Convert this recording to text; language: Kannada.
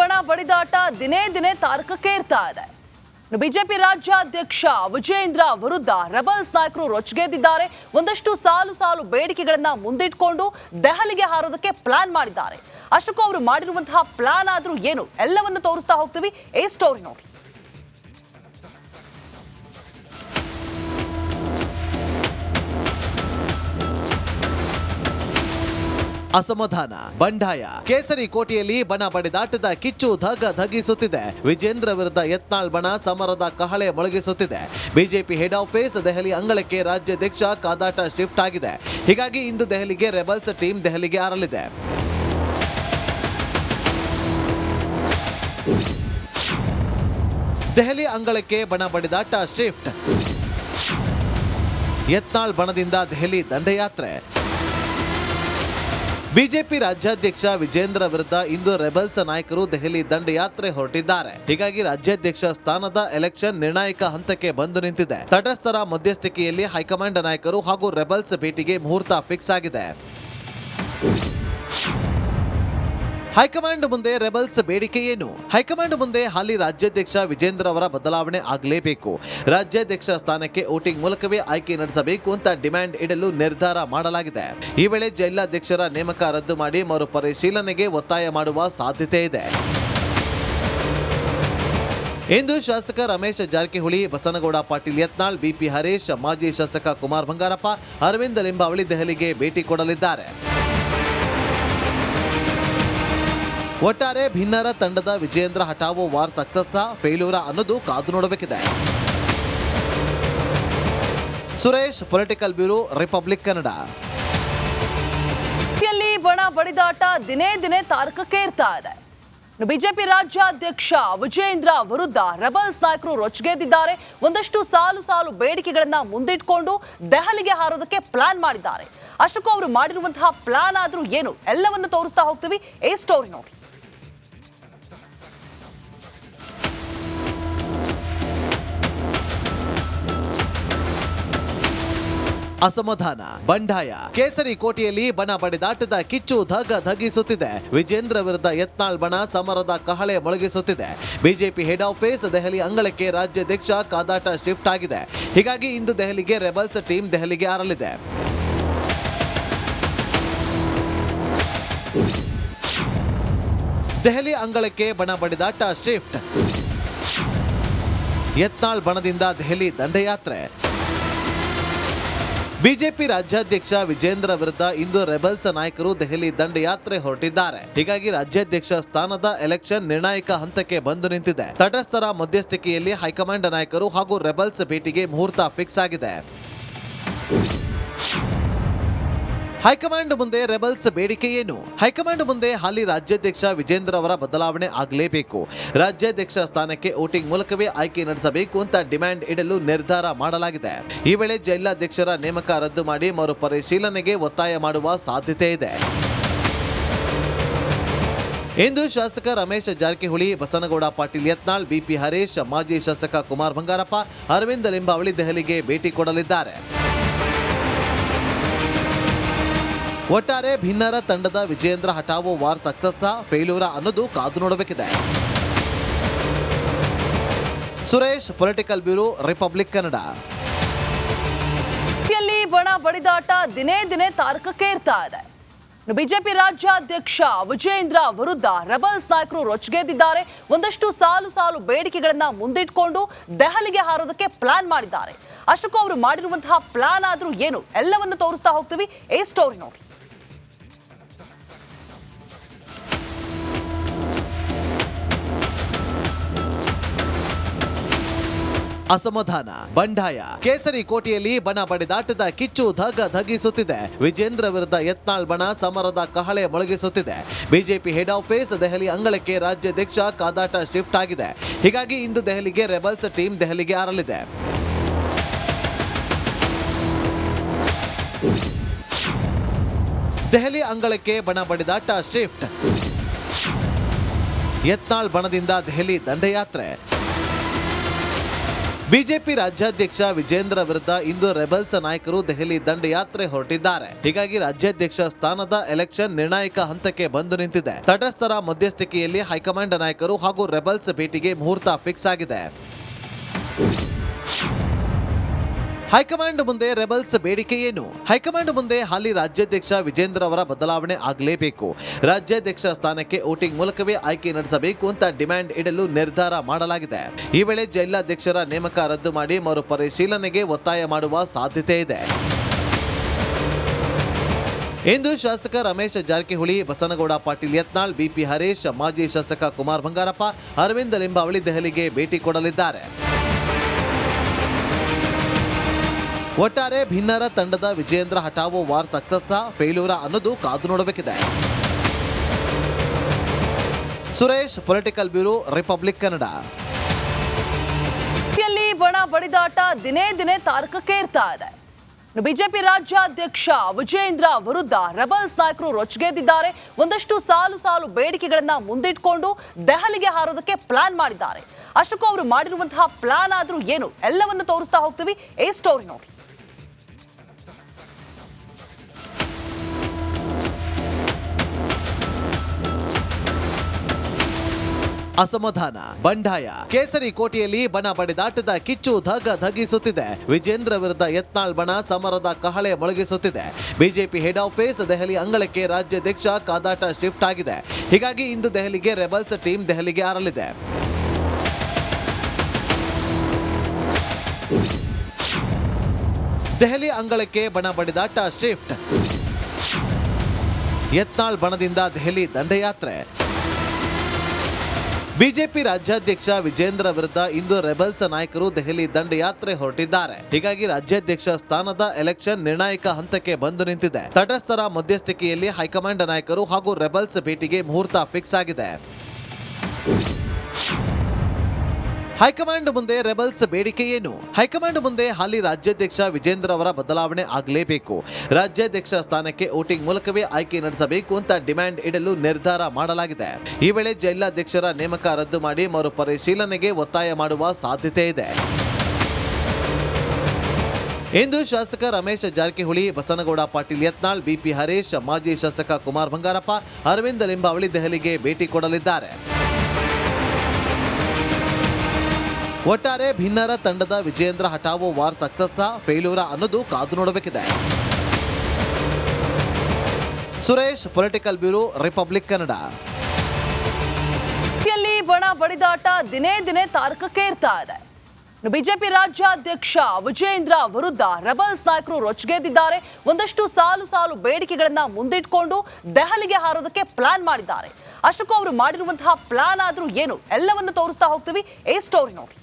ಬಣ ಬಡಿದಾಟ ದಿನೇ ದಿನೇ ತಾರಕಕ್ಕೆ ಇರ್ತಾ ಇದೆ. ಬಿಜೆಪಿ ರಾಜ್ಯಾಧ್ಯಕ್ಷ ವಿಜೇಂದ್ರ ವಿರುದ್ಧ ರೆಬಲ್ಸ್ ನಾಯಕರು ರೊಚ್ಚಿಗೆದ್ದಿದ್ದಾರೆ. ಒಂದಷ್ಟು ಸಾಲು ಸಾಲು ಬೇಡಿಕೆಗಳನ್ನ ಮುಂದಿಟ್ಕೊಂಡು ದೆಹಲಿಗೆ ಹಾರೋದಕ್ಕೆ ಪ್ಲಾನ್ ಮಾಡಿದ್ದಾರೆ. ಅಷ್ಟಕ್ಕೂ ಅವರು ಮಾಡಿರುವಂತಹ ಪ್ಲಾನ್ ಆದ್ರೂ ಏನು? ಎಲ್ಲವನ್ನು ತೋರಿಸ್ತಾ ಹೋಗ್ತೀವಿ. ಈ ಸ್ಟೋರಿ ನೋಡಿ. ಅಸಮಾಧಾನ. ಬಂಡಾಯ. ಕೇಸರಿ ಕೋಟೆಯಲ್ಲಿ ಬಣ ಬಡಿದಾಟದ ಕಿಚ್ಚು ಧಗ ಧಗಿಸುತ್ತಿದೆ. ವಿಜೇಂದ್ರ ವಿರುದ್ಧ ಯತ್ನಾಳ್ ಬಣ ಸಮರದ ಕಹಳೆ ಮೊಳಗಿಸುತ್ತಿದೆ. ಬಿಜೆಪಿ ಹೆಡ್ ಆಫೀಸ್ ದೆಹಲಿ ಅಂಗಳಕ್ಕೆ ರಾಜ್ಯಾಧ್ಯಕ್ಷ ಕಾದಾಟ ಶಿಫ್ಟ್ ಆಗಿದೆ. ಹೀಗಾಗಿ ಇಂದು ದೆಹಲಿಗೆ ರೆಬಲ್ಸ್ ಟೀಮ್ ದೆಹಲಿಗೆ ಆರಲಿದೆ ದೆಹಲಿ ಅಂಗಳಕ್ಕೆ ಬಣ ಬಡಿದಾಟ ಶಿಫ್ಟ್ ಯತ್ನಾಳ್ ಬಣದಿಂದ ದೆಹಲಿ ದಂಡಯಾತ್ರೆ. ಬಿಜೆಪಿ ರಾಜ್ಯಾಧ್ಯಕ್ಷ ವಿಜೇಂದ್ರ ವಿರುದ್ಧ ಇಂದು ರೆಬಲ್ಸ್ ನಾಯಕರು ದೆಹಲಿ ದಂಡಯಾತ್ರೆ ಹೊರಟಿದ್ದಾರೆ. ಹೀಗಾಗಿ ರಾಜ್ಯಾಧ್ಯಕ್ಷ ಸ್ಥಾನದ ಎಲೆಕ್ಷನ್ ನಿರ್ಣಾಯಕ ಹಂತಕ್ಕೆ ಬಂದು ನಿಂತಿದೆ. ತಟಸ್ಥರ ಮಧ್ಯಸ್ಥಿಕೆಯಲ್ಲಿ ಹೈಕಮಾಂಡ್ ನಾಯಕರು ಹಾಗೂ ರೆಬಲ್ಸ್ ಭೇಟಿಗೆ ಮುಹೂರ್ತ ಫಿಕ್ಸ್ ಆಗಿದೆ. ಹೈಕಮಾಂಡ್ ಮುಂದೆ ರೆಬಲ್ಸ್ ಬೇಡಿಕೆ ಏನು? ಹೈಕಮಾಂಡ್ ಮುಂದೆ ಹಾಲಿ ರಾಜ್ಯಾಧ್ಯಕ್ಷ ವಿಜೇಂದ್ರ ಅವರ ಬದಲಾವಣೆ ಆಗಲೇಬೇಕು. ರಾಜ್ಯಾಧ್ಯಕ್ಷ ಸ್ಥಾನಕ್ಕೆ ವೋಟಿಂಗ್ ಮೂಲಕವೇ ಆಯ್ಕೆ ನಡೆಸಬೇಕು ಅಂತ ಡಿಮ್ಯಾಂಡ್ ಇಡಲು ನಿರ್ಧಾರ ಮಾಡಲಾಗಿದೆ. ಈ ವೇಳೆ ಜಿಲ್ಲಾಧ್ಯಕ್ಷರ ನೇಮಕ ರದ್ದು ಮಾಡಿ ಮರುಪರಿಶೀಲನೆಗೆ ಒತ್ತಾಯ ಮಾಡುವ ಸಾಧ್ಯತೆ ಇದೆ. ಇಂದು ಶಾಸಕ ರಮೇಶ್ ಜಾರಕಿಹೊಳಿ, ಬಸನಗೌಡ ಪಾಟೀಲ್ ಯತ್ನಾಳ್, ಬಿಪಿ ಹರೀಶ್, ಮಾಜಿ ಶಾಸಕ ಕುಮಾರ್ ಬಂಗಾರಪ್ಪ, ಅರವಿಂದ್ ಲಿಂಬಾವಳಿ ದೆಹಲಿಗೆ ಭೇಟಿ ಕೊಡಲಿದ್ದಾರೆ. ಒಟ್ಟಾರೆ ಭಿನ್ನರ ತಂಡದ ವಿಜೇಂದ್ರ ಹಠಾವೋ ವಾರ್ ಸಕ್ಸಸ್ ಫೇಲ್ಯೂರ ಅನ್ನೋದು ಕಾದು ನೋಡಬೇಕಿದೆ. Suresh, political bureau, republic Kannada. ಬಣ ಬಡಿದಾಟ ದಿನೇ ದಿನೇ ತಾರಕಕ್ಕೆ ಇರ್ತಾ ಇದೆ. ಬಿಜೆಪಿ ರಾಜ್ಯಾಧ್ಯಕ್ಷ ವಿಜೇಂದ್ರ ವಿರುದ್ಧ ರೆಬಲ್ಸ್ ನಾಯಕರು ರೊಚ್ಗೆದ್ದಿದ್ದಾರೆ ಒಂದಷ್ಟು ಸಾಲು ಸಾಲು ಬೇಡಿಕೆಗಳನ್ನ ಮುಂದಿಟ್ಕೊಂಡು ದೆಹಲಿಗೆ ಹಾರೋದಕ್ಕೆ ಪ್ಲಾನ್ ಮಾಡಿದ್ದಾರೆ. ಅಷ್ಟಕ್ಕೂ ಅವರು ಮಾಡಿರುವಂತಹ ಪ್ಲಾನ್ ಆದ್ರೂ ಏನು? ಎಲ್ಲವನ್ನು ತೋರಿಸ್ತಾ ಹೋಗ್ತೀವಿ. ಏ ಸ್ಟೋರಿ ನೋಡಿ. ಅಸಮಾಧಾನ. ಬಂಡಾಯ. ಕೇಸರಿ ಕೋಟೆಯಲ್ಲಿ ಬಣ ಬಡಿದಾಟದ ಕಿಚ್ಚು ಧಗ ಧಗಿಸುತ್ತಿದೆ. ವಿಜೇಂದ್ರ ವಿರುದ್ಧ ಯತ್ನಾಳ್ ಬಣ ಸಮರದ ಕಹಳೆ ಮೊಳಗಿಸುತ್ತಿದೆ. ಬಿಜೆಪಿ ಹೆಡ್ ಆಫೀಸ್ ದೆಹಲಿ ಅಂಗಳಕ್ಕೆ ರಾಜ್ಯಾಧ್ಯಕ್ಷ ಕಾದಾಟ ಶಿಫ್ಟ್ ಆಗಿದೆ. ಹೀಗಾಗಿ ಇಂದು ದೆಹಲಿಗೆ ರೆಬಲ್ಸ್ ಟೀಮ್ ದೆಹಲಿಗೆ ಆರಲಿದೆ ದೆಹಲಿ ಅಂಗಳಕ್ಕೆ ಬಣ ಬಡಿದಾಟ ಶಿಫ್ಟ್ ಯತ್ನಾಳ್ ಬಣದಿಂದ ದೆಹಲಿ ದಂಡಯಾತ್ರೆ. ಬಿಜೆಪಿ ರಾಜ್ಯಾಧ್ಯಕ್ಷ ವಿಜೇಂದ್ರ ವಿರುದ್ಧ ಇಂದು ರೆಬಲ್ಸ್ ನಾಯಕರು ದೆಹಲಿ ದಂಡಯಾತ್ರೆ ಹೊರಟಿದ್ದಾರೆ. ಹೀಗಾಗಿ ರಾಜ್ಯಾಧ್ಯಕ್ಷ ಸ್ಥಾನದ ಎಲೆಕ್ಷನ್ ನಿರ್ಣಾಯಕ ಹಂತಕ್ಕೆ ಬಂದು ನಿಂತಿದೆ. ತಟಸ್ಥರ ಮಧ್ಯಸ್ಥಿಕೆಯಲ್ಲಿ ಹೈಕಮಾಂಡ್ ನಾಯಕರು ಹಾಗೂ ರೆಬಲ್ಸ್ ಭೇಟಿಗೆ ಮುಹೂರ್ತ ಫಿಕ್ಸ್ ಆಗಿದೆ. ಹೈಕಮಾಂಡ್ ಮುಂದೆ ರೆಬಲ್ಸ್ ಬೇಡಿಕೆ ಏನು? ಹೈಕಮಾಂಡ್ ಮುಂದೆ ಹಾಲಿ ರಾಜ್ಯಾಧ್ಯಕ್ಷ ವಿಜೇಂದ್ರ ಅವರ ಬದಲಾವಣೆ ಆಗಲೇಬೇಕು. ರಾಜ್ಯಾಧ್ಯಕ್ಷ ಸ್ಥಾನಕ್ಕೆ ವೋಟಿಂಗ್ ಮೂಲಕವೇ ಆಯ್ಕೆ ನಡೆಸಬೇಕು ಅಂತ ಡಿಮ್ಯಾಂಡ್ ಇಡಲು ನಿರ್ಧಾರ ಮಾಡಲಾಗಿದೆ. ಈ ವೇಳೆ ಜಿಲ್ಲಾಧ್ಯಕ್ಷರ ನೇಮಕ ರದ್ದು ಮಾಡಿ ಮರು ಪರಿಶೀಲನೆಗೆ ಒತ್ತಾಯ ಮಾಡುವ ಸಾಧ್ಯತೆ ಇದೆ. ಇಂದು ಶಾಸಕ ರಮೇಶ್ ಜಾರಕಿಹೊಳಿ, ಬಸನಗೌಡ ಪಾಟೀಲ್ ಯತ್ನಾಳ್, ಬಿಪಿ ಹರೀಶ್, ಮಾಜಿ ಶಾಸಕ ಕುಮಾರ್ ಬಂಗಾರಪ್ಪ, ಅರವಿಂದ ಲಿಂಬಾವಳಿ ದೆಹಲಿಗೆ ಭೇಟಿ ಕೊಡಲಿದ್ದಾರೆ. ಒಟ್ಟಾರೆ ಭಿನ್ನರ ತಂಡದ ವಿಜೇಂದ್ರ ಹಠಾವೋ ವಾರ್ ಸಕ್ಸಸ್ ಫೇಲ್ಯೂರ ಅನ್ನೋದು ಕಾದು ನೋಡಬೇಕಿದೆ. Suresh, political bureau, Republic Kannada. ಬಣ ಬಡಿದಾಟ ದಿನೇ ದಿನೇ ತಾರಕಕ್ಕೆ ಇರ್ತಾ ಇದೆ. ಬಿಜೆಪಿ ರಾಜ್ಯಾಧ್ಯಕ್ಷ ವಿಜೇಂದ್ರ ವಿರುದ್ಧ ರೆಬಲ್ಸ್ ನಾಯಕರು ರೊಚ್ಚಿಗೆದ್ದಿದ್ದಾರೆ. ಒಂದಷ್ಟು ಸಾಲು ಸಾಲು ಬೇಡಿಕೆಗಳನ್ನ ಮುಂದಿಟ್ಕೊಂಡು ದೆಹಲಿಗೆ ಹಾರೋದಕ್ಕೆ ಪ್ಲಾನ್ ಮಾಡಿದ್ದಾರೆ. ಅಷ್ಟಕ್ಕೂ ಅವರು ಮಾಡಿರುವಂತಹ ಪ್ಲಾನ್ ಆದ್ರೂ ಏನು? ಎಲ್ಲವನ್ನು ತೋರಿಸ್ತಾ ಹೋಗ್ತೀವಿ. ಏ ಸ್ಟೋರಿ ನೋಡಿ. ಅಸಮಾಧಾನ. ಬಂಡಾಯ. ಕೇಸರಿ ಕೋಟೆಯಲ್ಲಿ ಬಣ ಬಡಿದಾಟದ ಕಿಚ್ಚು ಧಗ ಧಗಿಸುತ್ತಿದೆ. ವಿಜೇಂದ್ರ ವಿರುದ್ಧ ಯತ್ನಾಳ್ ಬಣ ಸಮರದ ಕಹಳೆ ಮೊಳಗಿಸುತ್ತಿದೆ. ಬಿಜೆಪಿ ಹೆಡ್ ಆಫೀಸ್ ದೆಹಲಿ ಅಂಗಳಕ್ಕೆ ರಾಜ್ಯಾಧ್ಯಕ್ಷ ಕಾದಾಟ ಶಿಫ್ಟ್ ಆಗಿದೆ. ಹೀಗಾಗಿ ಇಂದು ದೆಹಲಿಗೆ ರೆಬಲ್ಸ್ ಟೀಮ್ ದೆಹಲಿಗೆ ಆರಲಿದೆ ದೆಹಲಿ ಅಂಗಳಕ್ಕೆ ಬಣ ಬಡಿದಾಟ ಶಿಫ್ಟ್ ಯತ್ನಾಳ್ ಬಣದಿಂದ ದೆಹಲಿ ದಂಡಯಾತ್ರೆ. ಬಿಜೆಪಿ ರಾಜ್ಯಾಧ್ಯಕ್ಷ ವಿಜೇಂದ್ರ ವಿರುದ್ಧ ಇಂದು ರೆಬಲ್ಸ್ ನಾಯಕರು ದೆಹಲಿ ದಂಡಯಾತ್ರೆ ಹೊರಟಿದ್ದಾರೆ. ಹೀಗಾಗಿ ರಾಜ್ಯಾಧ್ಯಕ್ಷ ಸ್ಥಾನದ ಎಲೆಕ್ಷನ್ ನಿರ್ಣಾಯಕ ಹಂತಕ್ಕೆ ಬಂದು ನಿಂತಿದೆ. ತಟಸ್ಥರ ಮಧ್ಯಸ್ಥಿಕೆಯಲ್ಲಿ ಹೈಕಮಾಂಡ್ ನಾಯಕರು ಹಾಗೂ ರೆಬಲ್ಸ್ ಭೇಟಿಗೆ ಮುಹೂರ್ತ ಫಿಕ್ಸ್ ಆಗಿದೆ. ಹೈಕಮಾಂಡ್ ಮುಂದೆ ರೆಬಲ್ಸ್ ಬೇಡಿಕೆ ಏನು? ಹೈಕಮಾಂಡ್ ಮುಂದೆ ಹಾಲಿ ರಾಜ್ಯಾಧ್ಯಕ್ಷ ವಿಜೇಂದ್ರ ಅವರ ಬದಲಾವಣೆ ಆಗಲೇಬೇಕು. ರಾಜ್ಯಾಧ್ಯಕ್ಷ ಸ್ಥಾನಕ್ಕೆ ವೋಟಿಂಗ್ ಮೂಲಕವೇ ಆಯ್ಕೆ ನಡೆಸಬೇಕು ಅಂತ ಡಿಮ್ಯಾಂಡ್ ಇಡಲು ನಿರ್ಧಾರ ಮಾಡಲಾಗಿದೆ. ಈ ವೇಳೆ ಜಿಲ್ಲಾಧ್ಯಕ್ಷರ ನೇಮಕ ರದ್ದು ಮಾಡಿ ಮರುಪರಿಶೀಲನೆಗೆ ಒತ್ತಾಯ ಮಾಡುವ ಸಾಧ್ಯತೆ ಇದೆ. ಇಂದು ಶಾಸಕ ರಮೇಶ್ ಜಾರಕಿಹೊಳಿ, ಬಸನಗೌಡ ಪಾಟೀಲ್ ಯತ್ನಾಳ್, ಬಿಪಿ ಹರೀಶ್, ಮಾಜಿ ಶಾಸಕ ಕುಮಾರ್ ಬಂಗಾರಪ್ಪ, ಅರವಿಂದ್ ಲಿಂಬಾವಳಿ ದೆಹಲಿಗೆ ಭೇಟಿ ಕೊಡಲಿದ್ದಾರೆ. ಒಟ್ಟಾರೆ ಭಿನ್ನರ ತಂಡದ ವಿಜೇಂದ್ರ ಹಠಾವೋ ವಾರ್ ಸಕ್ಸಸ್ ಫೇಲ್ಯೂರ ಅನ್ನೋದು ಕಾದು ನೋಡಬೇಕಿದೆ. Suresh, political bureau, Republic Kannada. ಬಣ ಬಡಿದಾಟ ದಿನೇ ದಿನೇ ತಾರಕಕ್ಕೆ ಇರ್ತಾ ಇದೆ. ಬಿಜೆಪಿ ರಾಜ್ಯಾಧ್ಯಕ್ಷ ವಿಜೇಂದ್ರ ವಿರುದ್ಧ ರೆಬಲ್ಸ್ ನಾಯಕರು ರೊಚ್ಚಿಗೆದ್ದಿದ್ದಾರೆ. ಒಂದಷ್ಟು ಸಾಲು ಸಾಲು ಬೇಡಿಕೆಗಳನ್ನ ಮುಂದಿಟ್ಕೊಂಡು ದೆಹಲಿಗೆ ಹಾರೋದಕ್ಕೆ ಪ್ಲಾನ್ ಮಾಡಿದ್ದಾರೆ. ಅಷ್ಟಕ್ಕೂ ಅವರು ಮಾಡಿರುವಂತಹ ಪ್ಲಾನ್ ಆದ್ರೂ ಏನು, ಎಲ್ಲವನ್ನು ತೋರಿಸ್ತಾ ಹೋಗ್ತೀವಿ. ಈ ಸ್ಟೋರಿ ನೋಡಿ. ಅಸಮಾಧಾನ. ಬಂಡಾಯ. ಕೇಸರಿ ಕೋಟೆಯಲ್ಲಿ ಬಣ ಬಡಿದಾಟದ ಕಿಚ್ಚು ಧಗ ಧಗಿಸುತ್ತಿದೆ. ವಿಜೇಂದ್ರ ವಿರುದ್ಧ ಯತ್ನಾಳ್ ಬಣ ಸಮರದ ಕಹಳೆ ಮೊಳಗಿಸುತ್ತಿದೆ. ಬಿಜೆಪಿ ಹೆಡ್ ಆಫೀಸ್ ದೆಹಲಿ ಅಂಗಳಕ್ಕೆ ರಾಜ್ಯಾಧ್ಯಕ್ಷ ಕಾದಾಟ ಶಿಫ್ಟ್ ಆಗಿದೆ. ಹೀಗಾಗಿ ಇಂದು ದೆಹಲಿಗೆ ರೆಬಲ್ಸ್ ಟೀಮ್ ದೆಹಲಿಗೆ ಆರಲಿದೆ ದೆಹಲಿ ಅಂಗಳಕ್ಕೆ ಬಣ ಬಡಿದಾಟ ಶಿಫ್ಟ್. ಯತ್ನಾಳ್ ಬಣದಿಂದ ದೆಹಲಿ ದಂಡಯಾತ್ರೆ. ಬಿಜೆಪಿ ರಾಜ್ಯಾಧ್ಯಕ್ಷ ವಿಜೇಂದ್ರ ವಿರುದ್ಧ ಇಂದು ರೆಬಲ್ಸ್ ನಾಯಕರು ದೆಹಲಿ ದಂಡಯಾತ್ರೆ ಹೊರಟಿದ್ದಾರೆ. ಹೀಗಾಗಿ ರಾಜ್ಯಾಧ್ಯಕ್ಷ ಸ್ಥಾನದ ಎಲೆಕ್ಷನ್ ನಿರ್ಣಾಯಕ ಹಂತಕ್ಕೆ ಬಂದು ನಿಂತಿದೆ. ತಟಸ್ಥರ ಮಧ್ಯಸ್ಥಿಕೆಯಲ್ಲಿ ಹೈಕಮಾಂಡ್ ನಾಯಕರು ಹಾಗೂ ರೆಬಲ್ಸ್ ಭೇಟಿಗೆ ಮುಹೂರ್ತ ಫಿಕ್ಸ್ ಆಗಿದೆ. ಹೈಕಮಾಂಡ್ ಮುಂದೆ ರೆಬಲ್ಸ್ ಬೇಡಿಕೆ ಏನು ಹೈಕಮಾಂಡ್ ಮುಂದೆ ಹಾಲಿ ರಾಜ್ಯಾಧ್ಯಕ್ಷ ವಿಜೇಂದ್ರ ಅವರ ಬದಲಾವಣೆ ಆಗಲೇಬೇಕು. ರಾಜ್ಯಾಧ್ಯಕ್ಷ ಸ್ಥಾನಕ್ಕೆ ವೋಟಿಂಗ್ ಮೂಲಕವೇ ಆಯ್ಕೆ ನಡೆಸಬೇಕು ಅಂತ ಡಿಮ್ಯಾಂಡ್ ಇಡಲು ನಿರ್ಧಾರ ಮಾಡಲಾಗಿದೆ. ಈ ವೇಳೆ ಜಿಲ್ಲಾಧ್ಯಕ್ಷರ ನೇಮಕ ರದ್ದು ಮಾಡಿ ಮರುಪರಿಶೀಲನೆಗೆ ಒತ್ತಾಯ ಮಾಡುವ ಸಾಧ್ಯತೆ ಇದೆ. ಇಂದು ಶಾಸಕ ರಮೇಶ್ ಜಾರಕಿಹೊಳಿ, ಬಸನಗೌಡ ಪಾಟೀಲ್ ಯತ್ನಾಳ್, ಬಿಪಿ ಹರೀಶ್, ಮಾಜಿ ಶಾಸಕ ಕುಮಾರ್ ಬಂಗಾರಪ್ಪ, ಅರವಿಂದ ಲಿಂಬಾವಳಿ ದೆಹಲಿಗೆ ಭೇಟಿ ಕೊಡಲಿದ್ದಾರೆ. ಒಟ್ಟಾರೆ ಭಿನ್ನರ ತಂಡದ ವಿಜೇಂದ್ರ ಹಠಾವೋ ವಾರ್ ಸಕ್ಸಸ್ ಫೇಲ್ಯೂರ ಅನ್ನೋದು ಕಾದು ನೋಡಬೇಕಿದೆ. Suresh political bureau Republic Kannada ಬಣ ಬಡಿದಾಟ ದಿನೇ ದಿನೇ ತಾರಕಕ್ಕೆ ಇರ್ತಾ ಇದೆ. ಬಿಜೆಪಿ ರಾಜ್ಯಾಧ್ಯಕ್ಷ ವಿಜೇಂದ್ರ ವಿರುದ್ಧ ರೆಬಲ್ಸ್ ನಾಯಕರು ರೊಚ್ಗೆದ್ದಿದ್ದಾರೆ ಒಂದಷ್ಟು ಸಾಲು ಸಾಲು ಬೇಡಿಕೆಗಳನ್ನ ಮುಂದಿಟ್ಕೊಂಡು ದೆಹಲಿಗೆ ಹಾರೋದಕ್ಕೆ ಪ್ಲಾನ್ ಮಾಡಿದ್ದಾರೆ. ಅಷ್ಟಕ್ಕೂ ಅವರು ಮಾಡಿರುವಂತಹ ಪ್ಲಾನ್ ಆದ್ರೂ ಏನು, ಎಲ್ಲವನ್ನು ತೋರಿಸ್ತಾ ಹೋಗ್ತೀವಿ. ಈ ಸ್ಟೋರಿ ನೋಡಿ.